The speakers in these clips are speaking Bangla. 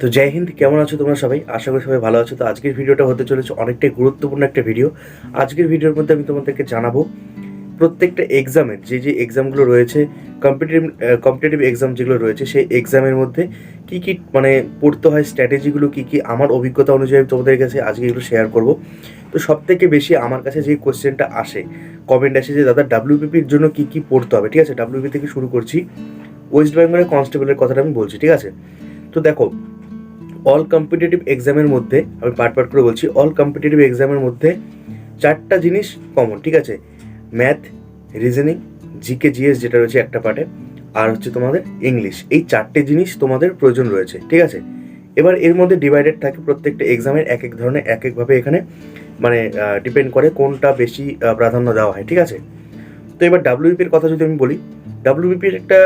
তো জয় হিন্দ, কেমন আছো তোমরা সবাই? আশা করি সবাই ভালো আছো। তো আজকের ভিডিওটা হতে চলেছে অনেকটাই গুরুত্বপূর্ণ একটা ভিডিও। আজকের ভিডিওর মধ্যে আমি তোমাদেরকে জানাব, প্রত্যেকটা এক্সামের যে যে এক্সামগুলো রয়েছে কম্পিটিটিভ কম্পিটিটিভ এক্সাম যেগুলো রয়েছে, সেই এক্সামের মধ্যে কি কি মানে পড়তে হয় স্ট্র্যাটেজিগুলো কি কি, আমার অভিজ্ঞতা অনুযায়ী তোমাদের কাছে আজকে এগুলো শেয়ার করব। তো সব থেকে বেশি আমার কাছে যে কোয়েশ্চেনটা আসে কমেন্ট আসে যে, দাদা ডাব্লিউপিপির জন্য কি কি পড়তে হবে? ঠিক আছে? ডাব্লিউপি থেকে শুরু করছি। ওয়েস্ট বেঙ্গলের কনস্টেবলের কথাটা আমি বলছি, ঠিক আছে? তো দেখো অল কম্পিটিটিভ এক্সামের মধ্যে, আমি পার্ট পার্ট করে বলছি অল কম্পিটিটিভ এক্সামের মধ্যে চারটা জিনিস কমন ঠিক আছে? ম্যাথ রিজনিং জিকে জিএস যেটা রয়েছে একটা পার্টে আর হচ্ছে তোমাদের ইংলিশ এই চারটে জিনিস তোমাদের প্রয়োজন রয়েছে, ঠিক আছে? এবার এর মধ্যে ডিভাইডেড থাকে প্রত্যেকটা এক্সামের এক এক ধরনের, এক একভাবে এখানে মানে ডিপেন্ড করে কোনটা বেশি প্রাধান্য দেওয়া হয়, ঠিক আছে? তো এবার ডাব্লিউপির কথা যদি আমি বলি ডাব্লিউবিপির একটা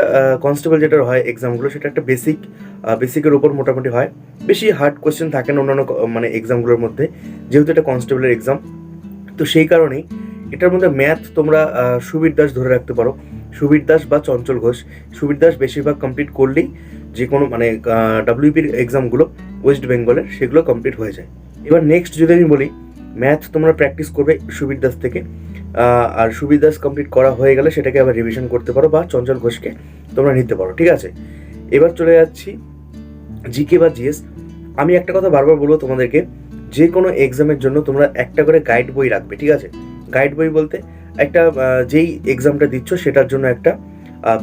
কনস্টেবল যেটা হয় এক্সামগুলো সেটা একটা বেসিক বেসিকের উপর মোটামুটি হয়। বেশি হার্ড কোয়েশ্চেন থাকে না অন্যান্য মানে এক্সামগুলোর মধ্যে, যেহেতু এটা কনস্টেবলের এক্সাম তো সেই কারণেই এটার মধ্যে ম্যাথ তোমরা সুবীর দাস ধরে রাখতে পারো। সুবীর দাস বা চঞ্চল ঘোষ। সুবীর দাস বেশিরভাগ কমপ্লিট করলেই যে কোনো মানে ডাব্লিউপির এক্সামগুলো ওয়েস্ট বেঙ্গলের সেগুলো কমপ্লিট হয়ে যায়। এবার নেক্সট যদি আমি বলি ম্যাথ তোমরা প্র্যাকটিস করবে সুবীর দাস থেকে। আর সুবীর দাস কমপ্লিট করা হয়ে গেলে সেটাকে আবার রিভিশন করতে পারো বা চঞ্চল ঘোষকে তোমরা নিতে পারো, ঠিক আছে? এবার চলে যাচ্ছি জিকে বা জিএস আমি একটা কথা বারবার বলব তোমাদেরকে, যে কোনো এক্সামের জন্য তোমরা একটা করে গাইড বই রাখবে, ঠিক আছে? গাইড বই বলতে একটা যেই এক্সামটা দিচ্ছ সেটার জন্য একটা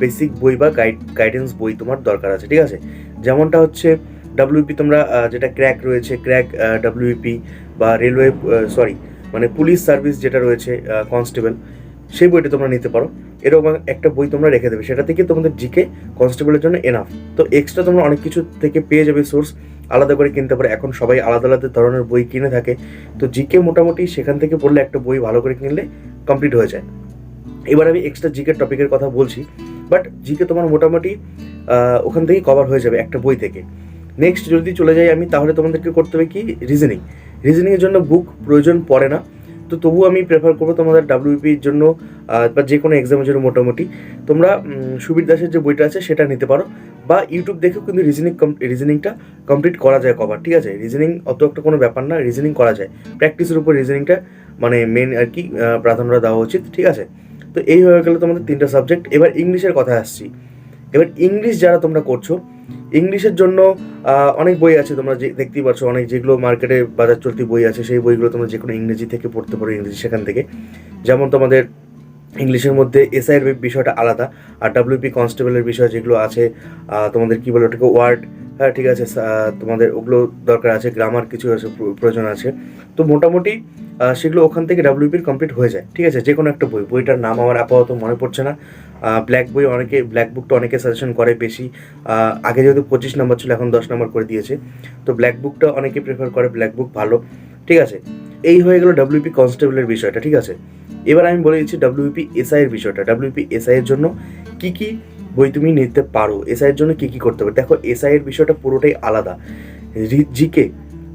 বেসিক বই বা গাইড গাইডেন্স বই তোমার দরকার আছে, ঠিক আছে? যেমনটা হচ্ছে ডাব্লিউপি তোমরা যেটা ক্র্যাক রয়েছে ক্র্যাক ডাব্লিউপি বা রেলওয়ে সরি মানে পুলিশ সার্ভিস যেটা রয়েছে কনস্টেবল, সেই বইটা তোমরা নিতে পারো। এরকম একটা বই তোমরা রেখে দেবে। সেটা থেকে তোমাদের জিকে কনস্টেবলের জন্য এনাফ তো এক্সট্রা তোমরা অনেক কিছু থেকে পেয়ে যাবে সোর্স আলাদা করে কিনতে পারো। এখন সবাই আলাদা আলাদা ধরনের বই কিনে থাকে। তো জিকে মোটামুটি সেখান থেকে পড়লে একটা বই ভালো করে কিনলে কমপ্লিট হয়ে যায়। এবার আমি এক্সট্রা জিকে টপিকের কথা বলছি। বাট জিকে তোমার মোটামুটি ওখান থেকেই কভার হয়ে যাবে একটা বই থেকে। নেক্সট যদি চলে যাই আমি, তাহলে তোমাদেরকে করতে হবে কি? রিজনিং রিজনিংয়ের জন্য বুক প্রয়োজন পড়ে না। তো তবুও আমি প্রেফার করব তোমাদের ডাব্লিউপির জন্য বা যে কোনো এক্সামের জন্য মোটামুটি। তোমরা সুবীর দাসের যে বইটা আছে সেটা নিতে পারো। বা ইউটিউব দেখেও কিন্তু রিজনিং রিজনিংটা কমপ্লিট করা যায় কভার ঠিক আছে? রিজনিং অত একটা কোনো ব্যাপার না রিজনিং করা যায়। প্র্যাকটিসের উপর রিজনিংটা মানে মেন আর কি আহ, প্রাধান্য দেওয়া উচিত ঠিক আছে? তো এই হয়ে গেল তোমাদের তিনটা সাবজেক্ট এবার ইংলিশের কথা আসছি। এবার ইংলিশ যারা তোমরা করছ ইংলিশের জন্য অনেক বই আছে তোমরা যে, দেখতেই পাচ্ছ অনেক যেগুলো মার্কেটে বাজার চলতি বই আছে, সেই বইগুলো তোমরা যে কোনো ইংরেজি থেকে পড়তে পারো, ইংরেজি সেখান থেকে। যেমন তোমাদের ইংলিশের মধ্যে এসআইয়ের বিষয়টা আলাদা, আর ডাব্লিউপি কনস্টেবলের বিষয় যেগুলো আছে তোমাদের কী বলে ওটাকে ওয়ার্ড হ্যাঁ ঠিক আছে তোমাদের ওগুলো দরকার আছে গ্রামার কিছু আছে প্রয়োজন আছে। তো মোটামুটি সেগুলো ওখান থেকে ডাব্লিউপির কমপ্লিট হয়ে যায়, ঠিক আছে যে কোনো একটা বই। বইটার নাম আমার আপাতত মনে পড়ছে না। ব্ল্যাক বই অনেকে ব্ল্যাক বুকটা অনেকে সাজেশন করে বেশি। আগে যেহেতু পঁচিশ নম্বর ছিল, এখন দশ নম্বর করে দিয়েছে। তো ব্ল্যাক বুকটা অনেকে প্রেফার করে ব্ল্যাক বুক ভালো, ঠিক আছে। এই হয়ে গেল ডাব্লিউপি কনস্টেবলের বিষয়টা, ঠিক আছে। এবার আমি বলে দিচ্ছি ডাব্লিউপি এসআই এর বিষয়টা। ডাব্লিউপি এসআই এর জন্য কি কি বই তুমি নিতে পারো? এসআই এর জন্য কি কি করতে পারো? দেখো এসআই এর বিষয়টা পুরোটাই আলাদা। জিকে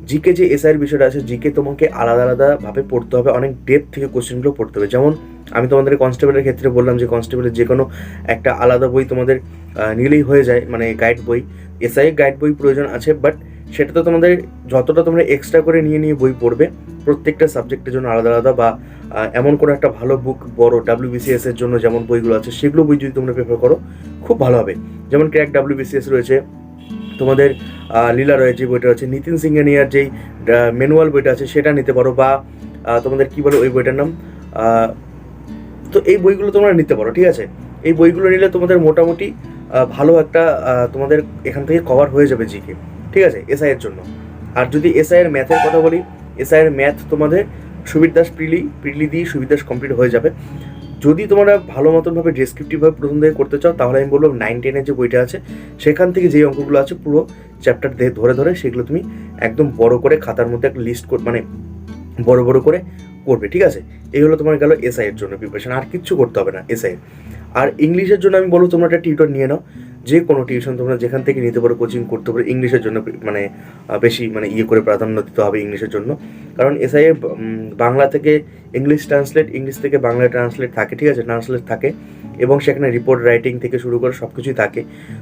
জিকে যে এসআইয়ের বিষয়টা আছে জিকে তোমাকে আলাদা আলাদাভাবে পড়তে হবে। অনেক ডেপ থেকে কোশ্চেনগুলো পড়তে হবে। যেমন আমি তোমাদের কনস্টেবলের ক্ষেত্রে বললাম যে কনস্টেবলের যে কোনো একটা আলাদা বই তোমাদের নিলেই হয়ে যায় মানে গাইড বই। এসআই গাইড বই প্রয়োজন আছে বাট সেটা তো তোমাদের যতটা তোমরা এক্সট্রা করে নিয়ে নিয়ে বই পড়বে, প্রত্যেকটা সাবজেক্টের জন্য আলাদা আলাদা বা এমন কোনো একটা ভালো বুক বড় ডাব্লিউবিসিএস এর জন্য যেমন বইগুলো আছে, সেগুলো বই যদি তোমরা প্রেফার করো, খুব ভালো হবে। যেমন ক্র্যাক ডাব্লিউবিসিএস রয়েছে, তোমাদের লীলা রয়েছে যে বইটা আছে নিতিন সিংহানিয়ার যেই ম্যানুয়াল বইটা আছে সেটা নিতে পারো বা তোমাদের কি বলে ওই বইটার নাম তো এই বইগুলো তোমরা নিতে পারো, ঠিক আছে? এই বইগুলো নিলে তোমাদের মোটামুটি ভালো একটা তোমাদের এখান থেকে কভার হয়ে যাবে জিকে ঠিক আছে এসআই এর জন্য। আর যদি এসআই এর ম্যাথের কথা বলি এসআই এর ম্যাথ তোমাদের সুবীর দাস প্রিলি প্রিলি দিয়ে সুবীর দাস কমপ্লিট হয়ে যাবে। যদি তোমরা ভালো মতনভাবে ডেসক্রিপটিভভাবে প্রথম থেকে করতে চাও, তাহলে আমি বলব নাইন টেনের যে বইটা আছে, সেখান থেকে যে অঙ্কগুলো আছে, পুরো চ্যাপ্টার ধরে ধরে সেগুলো তুমি একদম বড় করে খাতার মধ্যে একটা লিস্ট মানে বড় বড় করে করবে, ঠিক আছে? এই হলো তোমার গেল এসআই এর জন্য প্রিপারেশন আর কিচ্ছু করতে হবে না এসআই আর ইংলিশের জন্য আমি বলব তোমরা একটা টিউটর নিয়ে নাও। যে কোনো টিউশন তোমরা যেখান থেকে নিতে পারো কোচিং করতে পারো ইংলিশের জন্য মানে বেশি মানে ইয়ে করে প্রাধান্য দিতে হবে ইংলিশের জন্য। কারণ এসআই এর বাংলা থেকে ইংলিশ ট্রান্সলেট ইংলিশ থেকে বাংলা ট্রান্সলেট থাকে, ঠিক আছে? ট্রান্সলেট থাকে এবং সেখানে রিপোর্ট রাইটিং থেকে শুরু করে সব কিছুই থাকে।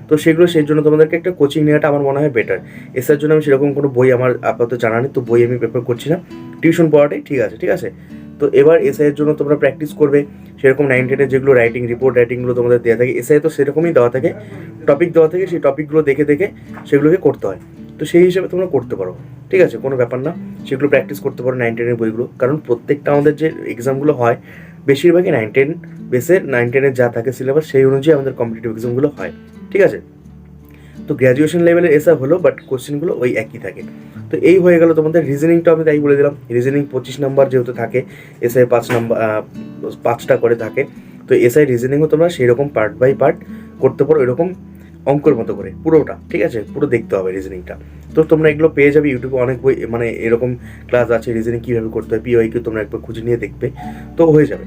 তো সেগুলো সেই জন্য তোমাদেরকে একটা কোচিং নেওয়াটা আমার মনে হয় বেটার এসআর জন্য আমি সেরকম কোনো বই আমার আপাতত জানা নেই, তো বই আমি প্রেফার করছি না। টিউশন পড়াটাই ঠিক আছে ঠিক আছে? তো এবার এসআই এর জন্য তোমরা প্র্যাকটিস করবে। সেরকম নাইন টেনের যেগুলো রাইটিং রিপোর্ট রাইটিংগুলো তোমাদের দেওয়া থাকে এসআই তো সেরকমই দেওয়া থাকে। টপিক দেওয়া থাকে, সেই টপিকগুলো দেখে দেখে সেগুলোকে করতে হয়। তো সেই হিসেবে তোমরা করতে পারো। ঠিক আছে, কোনো ব্যাপার না। সেগুলো প্র্যাকটিস করতে পারো নাইন টেনের বইগুলো। কারণ প্রত্যেকটা আমাদের যে এক্সামগুলো হয়, বেশিরভাগই নাইন টেন বেসে নাইন টেনের যা থাকে সিলেবাস সেই অনুযায়ী আমাদের কম্পিটিটিভ এক্সামগুলো হয়। ঠিক আছে? তো গ্র্যাজুয়েশন লেভেলের এসব হলো বাট কোশ্চেনগুলো ওই একই থাকে। তো এই হয়ে গেল তোমাদের রিজনিংটা আমি তাই বলে দিলাম। রিজনিং পঁচিশ নাম্বার যেহেতু থাকে এসআই পাঁচ নাম্বার পাঁচটা করে থাকে, তো এসআই রিজনিংও তোমরা সেই রকম পার্ট বাই পার্ট করতে পারো, এরকম অঙ্কের মতো করে, পুরোটা, ঠিক আছে? পুরো দেখতে হবে রিজনিংটা তো তোমরা এগুলো পেয়ে যাবে ইউটিউবে অনেক বই মানে এরকম ক্লাস আছে রিজনিং কীভাবে করতে হয় পিওয়াই কিউ তোমরা একবার খুঁজে নিয়ে দেখবে, তো হয়ে যাবে।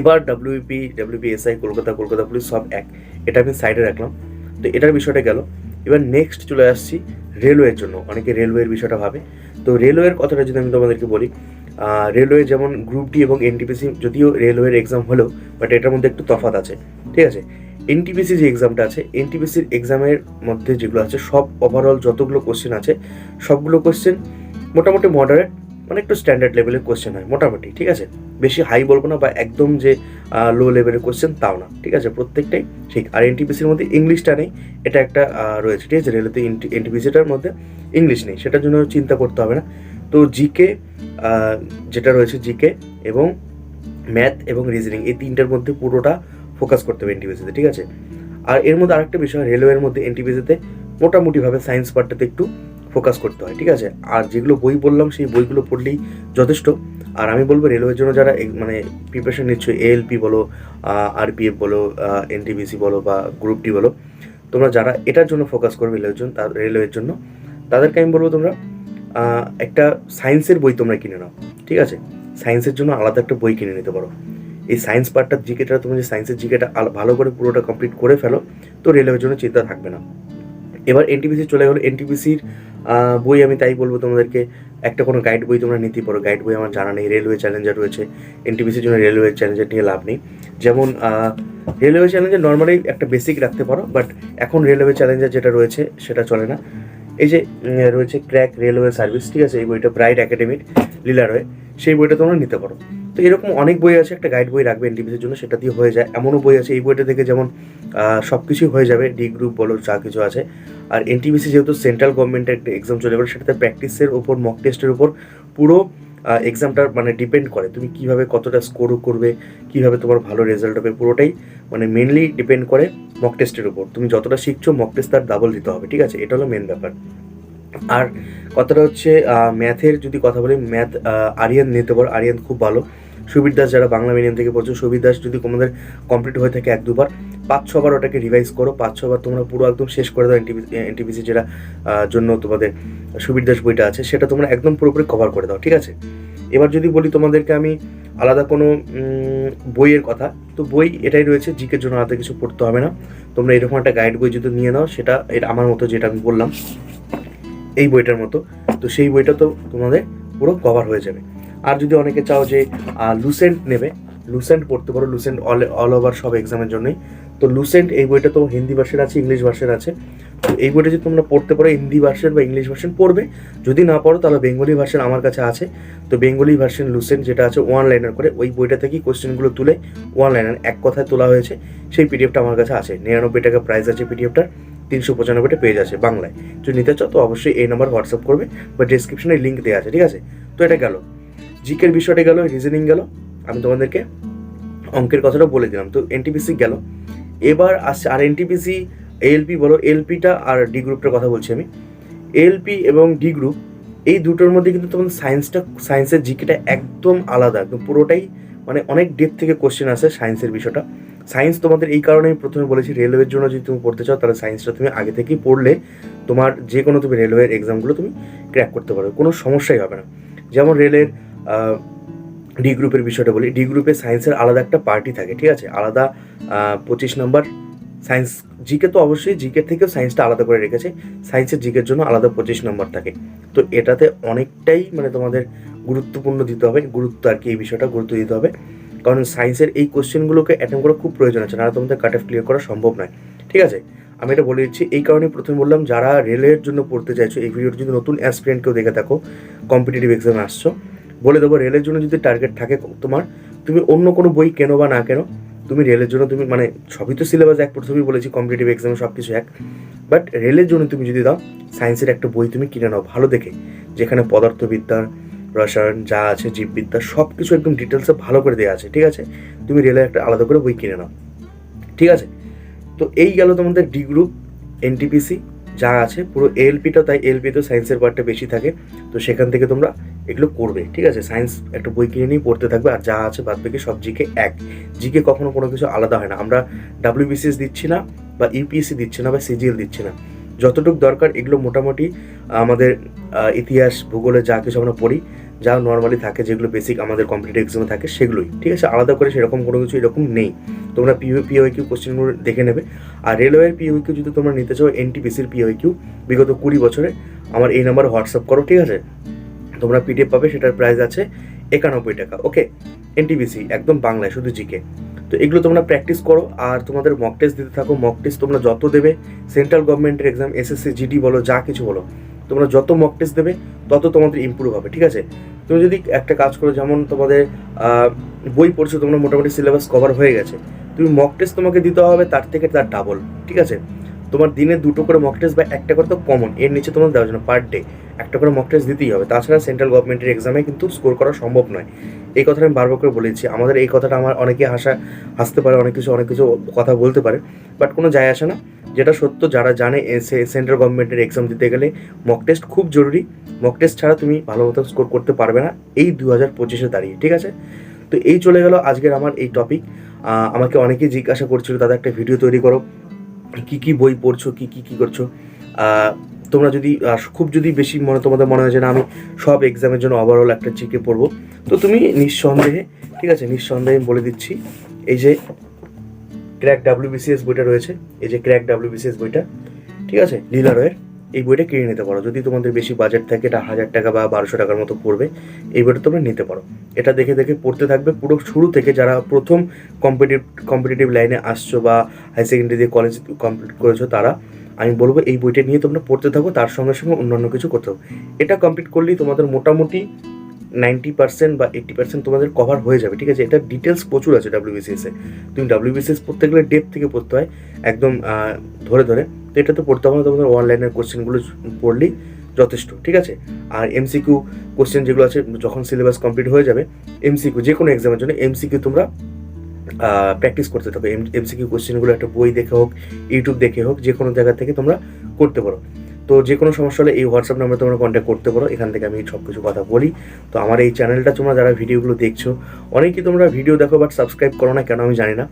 এবার WP WP SI Kolkata Kolkata police সব এক, এটা আমি সাইডে রাখলাম। তো এটার বিষয়টা গেল এবার নেক্সট চলে আসছি রেলওয়ের জন্য। অনেকে রেলওয়ের বিষয়টা ভাবে। তো রেলওয়ের কথাটা যদি আমি তোমাদেরকে বলি রেলওয়ে যেমন গ্রুপ ডি এবং এনটিপিসি যদিও রেলওয়ের এক্সাম হলেও বাট এটার মধ্যে একটু তফাত আছে। ঠিক আছে? এনটিপিসি যে এক্সামটা আছে এনটিপিসির এক্সামের মধ্যে যেগুলো আছে, সব ওভারঅল যতগুলো কোশ্চেন আছে, সবগুলো কোশ্চেন মোটামুটি মডারেট মানে একটু স্ট্যান্ডার্ড লেভেলের কোশ্চেন হয়, মোটামুটি, ঠিক আছে? বেশি হাই বলব না বা একদম যে লো লেভেলের কোয়েশ্চেন তাও না, ঠিক আছে? প্রত্যেকটাই ঠিক। আর এনটিপিসির মধ্যে ইংলিশটা নেই, এটা একটা রয়েছে, ঠিক আছে? রেলওয়েতে এনটিপিসিটার মধ্যে ইংলিশ নেই, সেটার জন্য চিন্তা করতে হবে না। তো জিকে যেটা রয়েছে জিকে এবং ম্যাথ এবং রিজনিং এই তিনটার মধ্যে পুরোটা ফোকাস করতে হবে এনটিপিসিতে ঠিক আছে? আর এর মধ্যে আরেকটা বিষয় রেলওয়ের মধ্যে এনটিপিসিতে মোটামুটিভাবে সায়েন্স পার্টটাতে একটু ফোকাস করতে হয়, ঠিক আছে? আর যেগুলো বই বললাম সেই বইগুলো পড়লেই যথেষ্ট। আর আমি বলব, রেলওয়ের জন্য যারা মানে প্রিপারেশন নিচ্ছ এএলপি বলো আরপিএফ বলো এনটিপিসি বলো বা গ্রুপ ডি বলো, তোমরা যারা এটার জন্য ফোকাস করবে রেলওয়ের জন্য রেলওয়ের জন্য, তাদেরকে আমি বলব তোমরা একটা সায়েন্সের বই তোমরা কিনে নাও, ঠিক আছে? সায়েন্সের জন্য আলাদা একটা বই কিনে নিতে পারো। এই সায়েন্স পার্টটার জিকেটা তুমি যে সায়েন্সের জিকেটা ভালো করে পুরোটা কমপ্লিট করে ফেলো, তো রেলওয়ের জন্য চিন্তা থাকবে না। এবার এনটিপিসি চলে গেলো এনটিপিসির বই আমি তাই বলব তোমাদেরকে, একটা কোনো গাইড বই তোমরা নিতেই পারো। গাইড বই আমার জানা নেই রেলওয়ে চ্যালেঞ্জার রয়েছে এনটিপিসির জন্য রেলওয়ে চ্যালেঞ্জার নিয়ে লাভ নেই। যেমন রেলওয়ে চ্যালেঞ্জার নর্মালি একটা বেসিক রাখতে পারো বাট এখন রেলওয়ে চ্যালেঞ্জার যেটা রয়েছে, সেটা চলে না। এই যে রয়েছে ক্র্যাক রেলওয়ে সার্ভিস ঠিক আছে? এই বইটা ব্রাইট একাডেমির লীলা রয়ে সেই বইটা তোমরা নিতে পারো। তো এরকম অনেক বই আছে, একটা গাইড বই রাখবে এনটিপিসির জন্য, সেটা দিয়ে হয়ে যায়। এমনও বই আছে, এই বইটা থেকে যেমন সব কিছুই হয়ে যাবে ডি গ্রুপ বলো, যা কিছু আছে। আর এনটিপিসি যেহেতু সেন্ট্রাল গভর্নমেন্টের একটা এক্সাম চলে, এবার সেটাতে প্র্যাকটিসের ওপর মক টেস্টের উপর পুরো এক্সামটা মানে ডিপেন্ড করে, তুমি কীভাবে কতটা স্কোর করবে, কীভাবে তোমার ভালো রেজাল্ট হবে, পুরোটাই মানে মেনলি ডিপেন্ড করে মক টেস্টের উপর। তুমি যতটা শিখছো মক টেস্ট তার ডাবল দিতে হবে, ঠিক আছে? এটা হলো মেন ব্যাপার। আর কথাটা হচ্ছে ম্যাথের যদি কথা বলি, ম্যাথ আরিয়ান নিতে পারো আরিয়ান খুব ভালো। সুবীর দাস যারা বাংলা মিডিয়াম থেকে পড়ছো, সুবীর দাস যদি তোমাদের কমপ্লিট হয়ে থাকে এক দুবার, পাঁচ ছবার ওটাকে রিভাইজ করো, পাঁচ ছবার তোমরা পুরো একদম শেষ করে দাও এনটিপিসি যেটা জন্য তোমাদের সুবীর দাস বইটা আছে, সেটা তোমরা একদম পুরোপুরি কভার করে দাও, ঠিক আছে? এবার যদি বলি তোমাদেরকে আমি আলাদা কোনো বইয়ের কথা, তো বই এটাই রয়েছে, জিকের জন্য আলাদা কিছু পড়তে হবে না। তোমরা এরকম একটা গাইড বই যদি নিয়ে নাও, সেটা আমার মতো যেটা আমি বললাম এই বইটার মতো। তো সেই বইটা তো তোমাদের পুরো কভার হয়ে যাবে। আর যদি অনেকে চাও যে লুসেন্ট নেবে লুসেন্ট পড়তে পারো লুসেন্ট অল অল ওভার সব এক্সামের জন্যই। তো লুসেন্ট এই বইটা তো হিন্দি ভাষার আছে ইংলিশ ভাষার আছে। এই বইটা যদি তোমরা পড়তে পারো, হিন্দি ভার্সন বা ইংলিশ ভার্সন পড়বে। যদি না পড়ো, তাহলে বেঙ্গলি ভার্সন আমার কাছে আছে। তো বেঙ্গলি ভার্সন লুসেন্ট যেটা আছে ওয়ান লাইনার করে ওই বইটা থেকেই কোশ্চেনগুলো তুলে ওয়ান লাইনার এক কথায় তোলা হয়েছে। সেই পিডিএফটা আমার কাছে আছে। নিরানব্বই টাকা প্রাইস আছে পিডিএফটার তিনশো পঁচানব্বইটা পেজ আছে বাংলায়। যদি নিতে চাও তো অবশ্যই এই নাম্বার হোয়াটসঅ্যাপ করবে বা ডিসক্রিপশনে লিঙ্ক দেওয়া আছে, ঠিক আছে? তো এটা গেল। জিকের বিষয়টা গেল রিজনিং গেল। আমি তোমাদেরকে অঙ্কের কথাটা বলে দিলাম। তো এনটিপিসি গেল। এবার আসছে, আর এনটিপিসি এএলপি বলো এলপিটা আর ডি গ্রুপটার কথা বলছি আমি। এলপি এবং ডি গ্রুপ এই দুটোর মধ্যে কিন্তু তোমাদের সায়েন্সটা সায়েন্সের জিকেটা একদম আলাদা, একদম পুরোটাই মানে অনেক ডেপ থেকে কোশ্চেন আসে সায়েন্সের বিষয়টা। সায়েন্স তোমাদের এই কারণে আমি প্রথমে বলেছি রেলওয়ের জন্য যদি তুমি পড়তে চাও, তাহলে সায়েন্সটা তুমি আগে থেকেই পড়লে তোমার যে কোনো তুমি রেলওয়ের এক্সামগুলো তুমি ক্র্যাক করতে পারবে কোনো সমস্যাই হবে না। যেমন রেলের ডি গ্রুপের বিষয়টা বলি ডি গ্রুপে সায়েন্সের আলাদা একটা পার্টি থাকে, ঠিক আছে? আলাদা পঁচিশ নম্বর সায়েন্স, জিকে তো অবশ্যই, জিকে থেকেও সায়েন্সটা আলাদা করে রেখেছে। সায়েন্সের জিকের জন্য আলাদা পঁচিশ নম্বর থাকে। তো এটাতে অনেকটাই মানে তোমাদের গুরুত্বপূর্ণ দিতে হবে, গুরুত্ব আর কি এই বিষয়টা গুরুত্ব দিতে হবে। কারণ সায়েন্সের এই কোশ্চেনগুলোকে অ্যাটেম্প করা খুব প্রয়োজন আছে, নাহলে তোমাদের কাট অফ ক্লিয়ার করা সম্ভব নয়। ঠিক আছে? আমি এটা বলে দিচ্ছি, এই কারণে প্রথমে বললাম, যারা রেলের জন্য পড়তে চাইছো, এই ভিডিওটা যদি নতুন অ্যাসপিরেন্ট কেউ দেখে থাকো কম্পিটিটিভ এক্সামে আসছো, বলে দেবো, রেলের জন্য যদি টার্গেট থাকে তোমার, তুমি অন্য কোনো বই কেনো বা না কেনো তুমি রেলের জন্য তুমি মানে সবই তো সিলেবাস এক, প্রথমেই বলেছি কম্পিটিটিভ এক্সামে সব কিছু এক। বাট রেলের জন্য তুমি যদি দাও সায়েন্সের একটা বই তুমি কিনে নাও, ভালো দেখে। যেখানে পদার্থবিদ্যা, রসায়ন যা আছে, জীববিদ্যা সব কিছু একদম ডিটেলসে ভালো করে দেওয়া আছে, ঠিক আছে? তুমি রেলের একটা আলাদা করে বই কিনে নাও। ঠিক আছে? তো এই গেল তোমাদের ডি গ্রুপ এনটিপিসি যা আছে, পুরো এলপিটা তাই এলপিতেও সায়েন্সের পার্টটা বেশি থাকে। তো সেখান থেকে তোমরা এগুলো করবে, ঠিক আছে? সায়েন্স একটা বই কিনে নিয়ে পড়তে থাকবে, আর যা আছে বাদ বাকি সব জিকে এক। জিকে কখনো কোনো কিছু আলাদা হয় না। আমরা ডাব্লিউবিসিএস দিচ্ছি না, বা ইউপিএসসি দিচ্ছি না, বা সিজিএল দিচ্ছি না। যতটুকু দরকার, এগুলো মোটামুটি আমাদের ইতিহাস ভূগোলে যা কিছু আমরা পড়ি যা নর্মালি থাকে, যেগুলো বেসিক আমাদের কম্পিটিটিভ এক্সামে থাকে, সেগুলোই। ঠিক আছে? আলাদা করে সেরকম কোনো কিছু এরকম নেই। তোমরা পিও পিওই কিউ কোশ্চেনগুলো দেখে নেবে। আর রেলওয়ের পিওই কিউ যদি তোমরা নিতে চাও এনটিপিসির পিওই কিউ বিগত কুড়ি বছরে, আমার এই নাম্বারে হোয়াটসঅ্যাপ করো, ঠিক আছে? তোমরা পিডিএফ পাবে, সেটার প্রাইস আছে একানব্বই টাকা ওকে এনটিপিসি একদম বাংলায়, শুধু জিকে তো এগুলো তোমরা প্র্যাকটিস করো, আর তোমাদের মক টেস্ট দিতে থাকো। মক টেস্ট তোমরা যত দেবে সেন্ট্রাল গভর্নমেন্টের এক্সাম এসএসসি জিডি বলো, যা কিছু বলো তোমরা যত মক টেস্ট দেবে, তত তোমাদের ইম্প্রুভ হবে, ঠিক আছে? তুমি যদি একটা কাজ করো, যেমন তোমাদের বই পড়ছো, তোমরা মোটামুটি সিলেবাস কভার হয়ে গেছে, তুমি মক টেস্ট তোমাকে দিতে হবে, তার থেকে তার ডাবল ঠিক আছে? তোমার দিনে দুটো করে মক টেস্ট বা একটা করে তো কমন এর নিচে তোমার দেওয়ার জন্য পার ডে একটা করে মক টেস্ট দিতেই হবে। তাছাড়া সেন্ট্রাল গভর্নমেন্টের এক্সামে কিন্তু স্কোর করা সম্ভব নয়। এই কথাটা আমি বারবার করে বলেছি, আমাদের এই কথাটা আমার অনেকে হাসা, হাসতে পারে, অনেক কিছু অনেক কিছু কথা বলতে পারে বাট কোনো যায় আসে না। যেটা সত্য, যারা জানে সেন্ট্রাল গভর্নমেন্টের এক্সাম দিতে গেলে মক টেস্ট খুব জরুরি। মক টেস্ট ছাড়া তুমি ভালো মতো স্কোর করতে পারবে না এই দু হাজার পঁচিশে দাঁড়িয়ে, ঠিক আছে? তো এই চলে গেল আজকের আমার এই টপিক আমাকে অনেকেই জিজ্ঞাসা করছিল, দাদা, একটা ভিডিও তৈরি করো। কি কি বই পড়ছো? কি কি কি করছ? তোমরা যদি খুব যদি বেশি মনে, তোমাদের মনে হয় যে না, আমি সব এক্সামের জন্য ওভারঅল একটা জিকে পড়ব, তো তুমি নিঃসন্দেহে, ঠিক আছে, নিঃসন্দেহে বলে দিচ্ছি, এই যে ক্র্যাক ডাব্লিউবিসিএস বইটা রয়েছে। এই যে ক্র্যাক ডাব্লিউবিসিএস বইটা, ঠিক আছে? লীলারয়ের এই বইটা কিনে নিতে পারো। যদি তোমাদের বেশি বাজেট থাকে, এটা হাজার টাকা বা বারোশো টাকার মতো পড়বে। এই বইটা তোমরা নিতে পারো। এটা দেখে দেখে পড়তে থাকবে পুরো শুরু থেকে যারা প্রথম কম্পিটিভ কম্পিটিটিভ লাইনে আসছো বা হাই সেকেন্ডারি দিয়ে কলেজ কমপ্লিট করেছ তারা, আমি বলব এই বইটা নিয়ে তোমরা পড়তে থাকো। তার সঙ্গে সঙ্গে অন্যান্য কিছু করতে হবে এটা কমপ্লিট করলেই তোমাদের মোটামুটি নাইনটি পার্সেন্ট বা এইট্টি পার্সেন্ট তোমাদের কভার হয়ে যাবে, ঠিক আছে? এটা ডিটেলস প্রচুর আছে ডাব্লিউবিসিএস তুমি ডাব্লিউবিসিএস পড়তে গেলে ডেপ থেকে পড়তে হয়, একদম ধরে ধরে। তো এটা তো পড়তে হবে না, তোমাদের অনলাইনের কোশ্চেনগুলো পড়লেই যথেষ্ট, ঠিক আছে? আর এমসিকিউ কোশ্চেন যেগুলো আছে, যখন সিলেবাস কমপ্লিট হয়ে যাবে এমসিকিউ যে কোনো এক্সামের জন্য এমসিকিউ তোমরা প্র্যাকটিস করতে থাকো। এমসিকিউ কোশ্চেনগুলো একটা বই দেখে হোক ইউটিউব দেখে হোক যে কোনো জায়গা থেকে তোমরা করতে পারো। তো যে কোনো সমস্যা হলে এই হোয়াটসঅ্যাপ নাম্বারে তোমরা কন্ট্যাক্ট করতে পারো, এখান থেকে আমি সব কিছু কথা বলি। তো আমার এই চ্যানেলটা তোমরা যারা ভিডিওগুলো দেখছ, অনেকেই তোমরা ভিডিও দেখো বাট সাবস্ক্রাইব করো না, কেন আমি জানি না।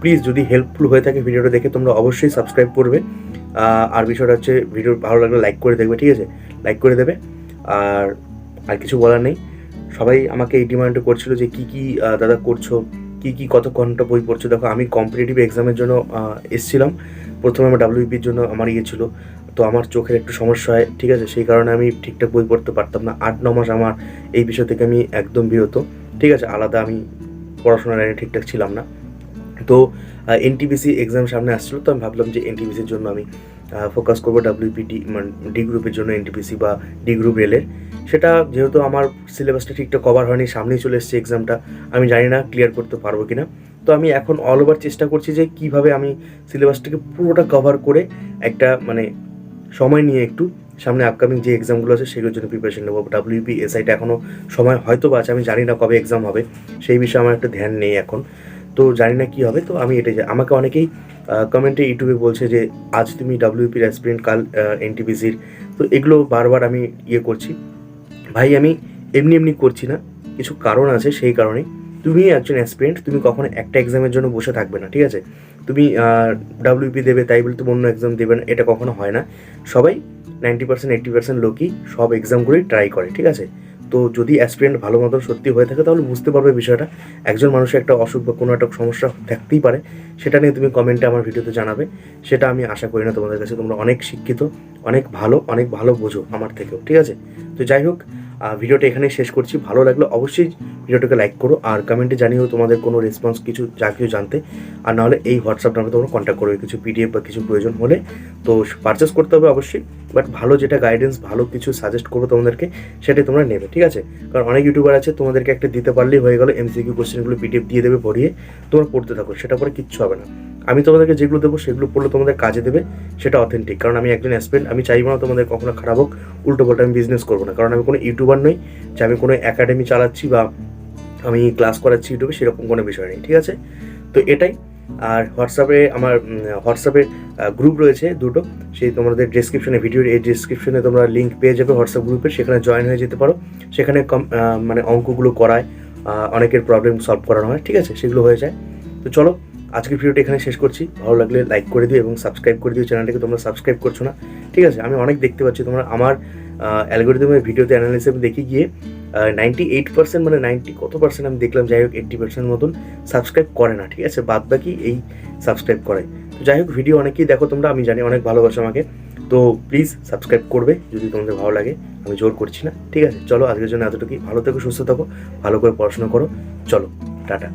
প্লিজ যদি হেল্পফুল হয়ে থাকে ভিডিওটা দেখে, তোমরা অবশ্যই সাবস্ক্রাইব করবে। আর বিষয়টা হচ্ছে ভিডিও ভালো লাগলে লাইক করে দেখবে, ঠিক আছে? লাইক করে দেবে। আর আর কিছু বলার নেই। সবাই আমাকে এই ডিমান্ডটা করছিল যে কি কি দাদা করছ, কি কি কত ঘণ্টা বই পড়ছো। দেখো, আমি কম্পিটিটিভ এক্সামের জন্য এসছিলাম। প্রথমে আমার ডাব্লিউপির জন্য আমার ইয়ে ছিল। তো আমার চোখের একটু সমস্যা হয়, ঠিক আছে? সেই কারণে আমি ঠিকঠাক বই পড়তে পারতাম না। আট, ন মাস আমার এই বিষয় থেকে আমি একদম বিরত, ঠিক আছে? আলাদা আমি পড়াশোনার লাইনে ঠিকঠাক ছিলাম না। তো এনটিপিসি এক্সাম সামনে আসছিল, তো আমি ভাবলাম যে এনটিপিসির জন্য আমি ফোকাস করব ডাব্লিউপিডি মানে ডি গ্রুপের জন্য এনটিপিসি বা ডি গ্রুপ রেলের সেটা যেহেতু আমার সিলেবাসটা ঠিকঠাক কভার হয়নি, সামনেই চলে এসেছে এক্সামটা আমি জানি না ক্লিয়ার করতে পারব কিনা। তো আমি এখন অল ওভার চেষ্টা করছি যে কীভাবে আমি সিলেবাসটাকে পুরোটা কভার করে একটা মানে সময় নিয়ে একটু সামনে আপকামিং যে এক্সামগুলো আছে, সেগুলোর জন্য প্রিপারেশন নেব। ডাব্লিউপি এসআইটা এখনও সময় হয়তো বা আছে, আমি জানি না কবে এক্সাম হবে, সেই বিষয়ে আমার একটা ধ্যান নেই এখন। তো জানি না কী হবে, তো আমি এটাই আমাকে অনেকেই কমেন্টে ইউটিউবে বলছে যে, আজ তুমি ডাব্লিউপির অ্যাসপিরেন্ট কাল এনটিপিসির তো এগুলো বারবার আমি ইয়ে করছি। ভাই, আমি এমনি এমনি করছি না, কিছু কারণ আছে সেই কারণে তুমি একজন অ্যাসপিরেন্ট তুমি কখনো একটা এক্সামের জন্য বসে থাকবে না, ঠিক আছে? তুমি ডাব্লিউপি দেবে, তাই বলে তুমি অন্য এক্সাম দেবে না, এটা কখনো হয় না। সবাই নাইনটি পার্সেন্ট এইট্টি পার্সেন্ট লোকই সব এক্সামগুলোই ট্রাই করে, ঠিক আছে? তো যদি অ্যাসপিরেন্ট ভালো মতন সত্যি হয়ে থাকে, তাহলে বুঝতে পারবে বিষয়টা। একজন মানুষের একটা অসুখ বা কোনো একটা সমস্যা থাকতেই পারে, সেটা নিয়ে তুমি কমেন্টে আমার ভিডিওতে জানাবে। সেটা আমি আশা করি না তোমাদের কাছে, তোমরা অনেক শিক্ষিত, অনেক ভালো অনেক ভালো বোঝো আমার থেকেও, ঠিক আছে? তো যাই হোক ভিডিওটা এখানেই শেষ করছি। ভালো লাগলে অবশ্যই ভিডিওটাকে লাইক করো আর কমেন্টে জানিও তোমাদের কোনো রেসপন্স কিছু যা কিছু জানতে। আর নাহলে এই হোয়াটসঅ্যাপ নাম্বারে তোমরা কন্ট্যাক্ট করবে কিছু পিডিএফ বা কিছু প্রয়োজন হলে। তো পারচেস করতে হবে অবশ্যই বাট ভালো যেটা গাইডেন্স ভালো কিছু সাজেস্ট করব তোমাদেরকে, সেটাই তোমরা নেবে, ঠিক আছে? কারণ অনেক ইউটিউবার আছে, তোমাদেরকে একটা দিতে পারলেই হয়ে গেলো এমসিকিউ কোশ্চেনগুলো পিডিএফ দিয়ে দেবে পড়িয়ে তোমরা পড়তে থাকো, সেটা পরে কিচ্ছু হবে না। আমি তোমাদেরকে যেগুলো দেবো, সেগুলো পড়লে তোমাদের কাজে দেবে, সেটা অথেন্টিক কারণ আমি একজন অ্যাসপেন্ট আমি চাইব না তোমাদের কখনো খারাপ হোক, উল্টো পাল্টা আমি বিজনেস করব না। কারণ আমি কোনো ইউটিউবার নই, যে আমি কোনো একাডেমি চালাচ্ছি বা আমি ক্লাস করাচ্ছি ইউটিউবে সেরকম কোনো বিষয় নেই, ঠিক আছে? তো এটাই। আর হোয়াটসঅ্যাপে আমার হোয়াটসঅ্যাপে গ্রুপ রয়েছে দুটো। সেই তোমাদের ডেসক্রিপশনে ভিডিওর এই ডেসক্রিপশনে তোমরা লিঙ্ক পেয়ে যাবে হোয়াটসঅ্যাপ গ্রুপে সেখানে জয়েন হয়ে যেতে পারো। সেখানে কম মানে অঙ্কগুলো করায় অনেকের প্রবলেম সলভ করানো হয়, ঠিক আছে? সেগুলো হয়ে যায়। তো চলো আজকের ভিডিওটা এখানে শেষ করছি। ভালো লাগলে লাইক করে দিও এবং সাবস্ক্রাইব করে দিও। চ্যানেলটাকে তোমরা সাবস্ক্রাইব করছ না। ঠিক আছে, আমি অনেক দেখতে পাচ্ছি। তোমরা আমার অ্যালগোরিদমের ভিডিওতে অ্যানালিসিস দেখি গিয়ে নাইনটি এইট পার্সেন্ট মানে নাইনটি কত পার্সেন্ট আমি দেখলাম? যাই হোক এইট্টি পার্সেন্ট মতন সাবস্ক্রাইব করে না। ঠিক আছে, বাদ বাকি এই সাবস্ক্রাইব করে তো যাই হোক ভিডিও অনেকেই দেখো তোমরা, আমি জানি অনেক ভালোবাসো আমাকে। তো প্লিজ সাবস্ক্রাইব করবে, যদি তোমাদের ভালো লাগে। আমি জোর করছি না। ঠিক আছে, চলো আজকের জন্য এতটুকুই। ভালো থেকো, সুস্থ থাকো। ভালো করে পড়াশোনা করো। চলো, টাটা।